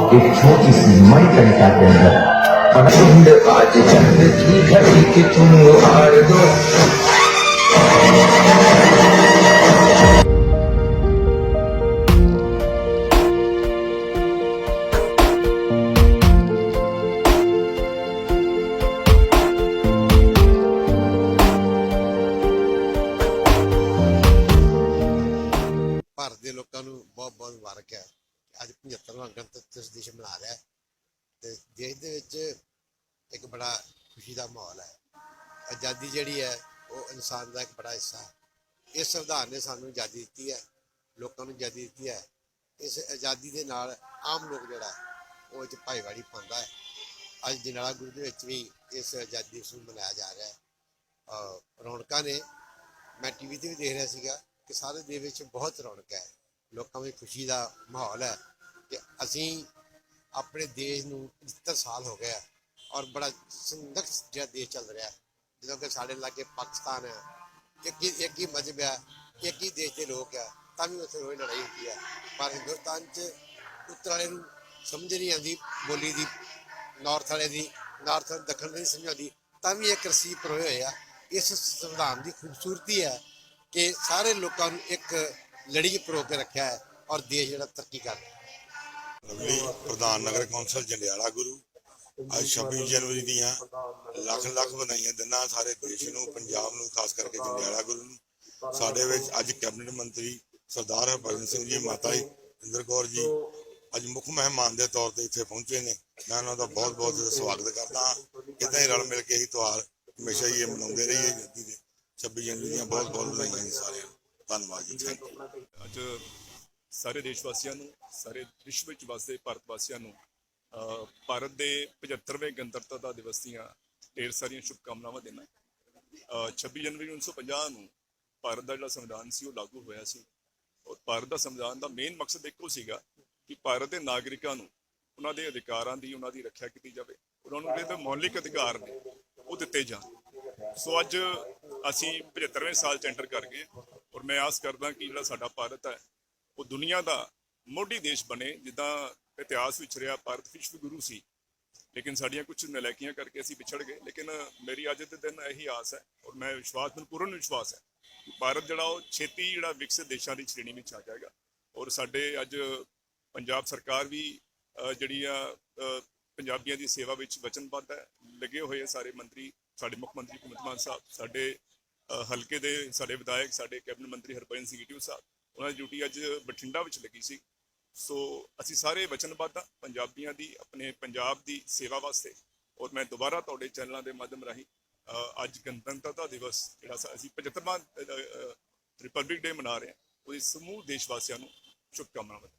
इस मणिकणिका के अंदर पिंड आज चंद की घड़ी कि तुम हार दो ਭਾਰਤ ਦੇ ਲੋਕਾਂ ਨੂੰ ਬਹੁਤ ਬਹੁਤ ਮੁਬਾਰਕ ਹੈ ਕਿ ਅੱਜ 75ਵਾਂ ਗਣਤੰਤਰ ਦਿਵਸ ਮਨਾ ਰਿਹਾ ਹੈ ਤੇ ਦੇਸ਼ ਦੇ ਵਿੱਚ ਇੱਕ ਬੜਾ ਖੁਸ਼ੀ ਦਾ ਮਾਹੌਲ ਹੈ। ਆਜ਼ਾਦੀ ਜਿਹੜੀ ਹੈ, ਉਹ ਇਨਸਾਨ ਦਾ ਇੱਕ ਬੜਾ ਹਿੱਸਾ ਹੈ। ਇਸ ਸੰਵਿਧਾਨ ਨੇ ਸਾਨੂੰ ਆਜ਼ਾਦੀ ਦਿੱਤੀ ਹੈ, ਲੋਕਾਂ ਨੂੰ ਆਜ਼ਾਦੀ ਦਿੱਤੀ ਹੈ। ਇਸ ਆਜ਼ਾਦੀ ਦੇ ਨਾਲ ਆਮ ਲੋਕ ਜਿਹੜਾ ਉਹ ਚ ਭਾਈਵਾਲੀ ਪਾਉਂਦਾ ਹੈ। ਅੱਜ ਜਨਾਲਾ ਗੁਰੂ ਦੇ ਵਿੱਚ ਵੀ ਇਸ ਆਜ਼ਾਦੀ ਦਿਵਸ ਨੂੰ ਮਨਾਇਆ ਜਾ ਰਿਹਾ ਹੈ। ਰੌਣਕਾਂ ਨੇ, ਮੈਂ ਟੀਵੀ ਤੇ ਵੀ ਦੇਖ ਰਿਹਾ ਸੀਗਾ ਕਿ ਸਾਰੇ ਦੇਸ਼ ਵਿੱਚ ਬਹੁਤ ਰੌਣਕ ਹੈ। ਲੋਕਾਂ ਵਿੱਚ ਖੁਸ਼ੀ ਦਾ ਮਾਹੌਲ ਹੈ ਕਿ ਅਸੀਂ ਆਪਣੇ ਦੇਸ਼ ਨੂੰ 75 ਸਾਲ ਹੋ ਗਏ ਔਰ ਬੜਾ ਸੰਘਰਸ਼ ਜਿਹਾ ਦੇਸ਼ ਚੱਲ ਰਿਹਾ ਹੈ। ਜਦੋਂ ਕਿ ਸਾਡੇ ਲਾਗੇ ਪਾਕਿਸਤਾਨ ਹੈ, ਇੱਕ ਹੀ ਇੱਕ ਹੀ ਮਜ਼ਹਬ ਹੈ, ਇੱਕ ਹੀ ਦੇਸ਼ ਦੇ ਲੋਕ ਹੈ, ਤਾਂ ਵੀ ਉੱਥੇ ਰੋਜ਼ ਲੜਾਈ ਹੁੰਦੀ ਹੈ। ਪਰ ਹਿੰਦੁਸਤਾਨ 'ਚ ਉੱਤਰ ਵਾਲੇ ਨੂੰ ਸਮਝ ਨਹੀਂ ਆਉਂਦੀ ਬੋਲੀ ਦੀ ਨਾਰਥ ਵਾਲੇ ਦੀ ਨਾਰਥ ਦੱਖਣ ਦੀ ਨਹੀਂ ਸਮਝ ਤਾਂ ਵੀ ਇੱਕ ਰਸੀਪ ਪਰੋਏ ਹੋਏ ਆ। ਇਸ ਸੰਵਿਧਾਨ ਦੀ ਖੂਬਸੂਰਤੀ ਹੈ ਕਿ ਸਾਰੇ ਲੋਕਾਂ ਨੂੰ ਇੱਕ ਲੜੀ 'ਚ ਪਰੋ ਕੇ ਰੱਖਿਆ ਹੈ ਔਰ ਦੇਸ਼ ਜਿਹੜਾ ਤਰੱਕੀ ਕਰ ਰਿਹਾ ਲਵਲੀ ਪ੍ਰਧਾਨ ਨਗਰ ਕੌਂਸਲ ਜੰਡਿਆਲਾ ਗੁਰੂ। ਅੱਜ 26 ਜਨਵਰੀ ਦੀਆਂ ਲੱਖ ਲੱਖ ਵਧਾਈਆਂ ਦਿਨਾਂ ਸਾਰੇ ਦੇਸ਼ ਨੂੰ, ਪੰਜਾਬ ਨੂੰ, ਖਾਸ ਕਰਕੇ ਜੰਡਿਆਲਾ ਗੁਰੂ ਨੂੰ। ਸਾਡੇ ਵਿੱਚ ਅੱਜ ਕੈਬਨਿਟ ਮੰਤਰੀ ਸਰਦਾਰ ਹਰਭਜਨ ਸਿੰਘ ਜੀ, ਮਾਤਾ ਜੀ, ਇੰਦਰ ਕੌਰ ਜੀ, ਅੱਜ ਮੁੱਖ ਮਹਿਮਾਨ ਦੇ ਤੌਰ ਤੇ ਇੱਥੇ ਪਹੁੰਚੇ ਨੇ। ਮੈਂ ਉਹਨਾਂ ਦਾ ਬਹੁਤ ਬਹੁਤ ਸਵਾਗਤ ਕਰਦਾ ਹਾਂ। ਇਦਾਂ ਹੀ ਰਲ ਮਿਲ ਕੇ ਹੀ ਤਿਉਹਾਰ ਹਮੇਸ਼ਾ ਹੀ ਇਹ ਮਨਾਉਂਦੇ ਰਹੀਏ ਜੱਦੀ ਦੇ। 26 ਜਨਵਰੀ ਦੀਆਂ ਬਹੁਤ ਬਹੁਤ ਵਧਾਈਆਂ ਜੀ ਸਾਰਿਆਂ ਨੂੰ। ਧੰਨਵਾਦ ਜੀ ਥੈਂਕ ਯੂ ਅੱਜ ਸਾਰੇ ਦੇਸ਼ ਵਾਸੀਆਂ ਨੂੰ ਸਾਰੇ ਵਿਸ਼ਵ ਵਿੱਚ ਵਸਦੇ ਭਾਰਤ ਵਾਸੀਆਂ ਨੂੰ ਅਹ, ਭਾਰਤ ਦੇ 75ਵੇਂ ਗਣਤੰਤਰਤਾ ਦਿਵਸ ਦੀਆਂ ਢੇਰ ਸਾਰੀਆਂ ਸ਼ੁਭਕਾਮਨਾਵਾਂ ਦੇਣਾ ਅਹ, 26 ਜਨਵਰੀ 1950 ਨੂੰ ਭਾਰਤ ਦਾ ਜਿਹੜਾ ਸੰਵਿਧਾਨ ਸੀ ਉਹ ਲਾਗੂ ਹੋਇਆ ਸੀ। ਔਰ ਭਾਰਤ ਦਾ ਸੰਵਿਧਾਨ ਦਾ ਮੇਨ ਮਕਸਦ ਇੱਕੋ ਸੀਗਾ ਕਿ ਭਾਰਤ ਦੇ ਨਾਗਰਿਕਾਂ ਨੂੰ ਉਹਨਾਂ ਦੇ ਅਧਿਕਾਰਾਂ ਦੀ ਉਹਨਾਂ ਦੀ ਰੱਖਿਆ ਕੀਤੀ ਜਾਵੇ। ਉਹਨਾਂ ਨੂੰ ਜਿਹੜੇ ਮੌਲਿਕ ਅਧਿਕਾਰ ਨੇ ਉਹ ਦਿੱਤੇ ਜਾਣ। ਸੋ ਅੱਜ ਅਸੀਂ 75ਵੇਂ ਸਾਲ ਚ ਐਂਟਰ ਕਰ ਗਏ ਹਾਂ। ਔਰ ਮੈਂ ਆਸ ਕਰਦਾ ਕਿ ਜਿਹੜਾ ਸਾਡਾ ਭਾਰਤ ਹੈ, ਉਹ ਦੁਨੀਆ ਦਾ ਮੋਢੀ ਦੇਸ਼ ਬਣੇ, ਜਿੱਦਾਂ ਇਤਿਹਾਸ ਵਿੱਚ ਰਿਹਾ, ਭਾਰਤ ਵਿਸ਼ਵ ਗੁਰੂ ਸੀ। ਲੇਕਿਨ ਸਾਡੀਆਂ ਕੁਝ ਨਲਾਇਕੀਆਂ ਕਰਕੇ ਅਸੀਂ ਵਿਛੜ ਗਏ। ਲੇਕਿਨ ਮੇਰੀ ਅੱਜ ਦੇ ਦਿਨ ਇਹੀ ਆਸ ਹੈ ਔਰ ਮੈਂ ਵਿਸ਼ਵਾਸ, ਮੈਨੂੰ ਪੂਰਨ ਵਿਸ਼ਵਾਸ ਹੈ ਕਿ ਭਾਰਤ ਜਿਹੜਾ ਉਹ ਛੇਤੀ ਜਿਹੜਾ ਵਿਕਸਿਤ ਦੇਸ਼ਾਂ ਦੀ ਸ਼੍ਰੇਣੀ ਵਿੱਚ ਆ ਜਾਏਗਾ। ਔਰ ਸਾਡੇ ਅੱਜ ਪੰਜਾਬ ਸਰਕਾਰ ਵੀ ਜਿਹੜੀ ਆ ਪੰਜਾਬੀਆਂ ਦੀ ਸੇਵਾ ਵਿੱਚ ਵਚਨਬੱਧ ਹੈ। ਲੱਗੇ ਹੋਏ ਸਾਰੇ ਮੰਤਰੀ, ਸਾਡੇ ਮੁੱਖ ਮੰਤਰੀ ਭਗਵੰਤ ਮਾਨ ਸਾਹਿਬ, ਸਾਡੇ ਹਲਕੇ ਦੇ ਸਾਡੇ ਵਿਧਾਇਕ, ਸਾਡੇ ਕੈਬਨਿਟ ਮੰਤਰੀ ਹਰਭਜਨ ਸਿੰਘ ਈਟੂ ਸਾਹਿਬ, ਉਹਨਾਂ ਦੀ ਡਿਊਟੀ ਅੱਜ ਬਠਿੰਡਾ ਵਿੱਚ ਲੱਗੀ ਸੀ। ਸੋ ਅਸੀਂ ਸਾਰੇ ਵਚਨਬੱਧ ਹਾਂ ਪੰਜਾਬੀਆਂ ਦੀ, ਆਪਣੇ ਪੰਜਾਬ ਦੀ ਸੇਵਾ ਵਾਸਤੇ, ਔਰ ਮੈਂ ਦੁਬਾਰਾ ਤੁਹਾਡੇ ਚੈਨਲਾਂ ਦੇ ਮਾਧਿਅਮ ਰਾਹੀਂ ਅੱਜ ਗਣਤੰਤਰਤਾ ਦਿਵਸ ਜਿਹੜਾ ਅਸੀਂ 75ਵਾਂ ਰਿਪਬਲਿਕ ਡੇ ਮਨਾ ਰਹੇ ਹਾਂ। ਉਹਦੀ ਸਮੂਹ ਦੇਸ਼ ਵਾਸੀਆਂ ਨੂੰ ਸ਼ੁਭਕਾਮਨਾਵਾਂ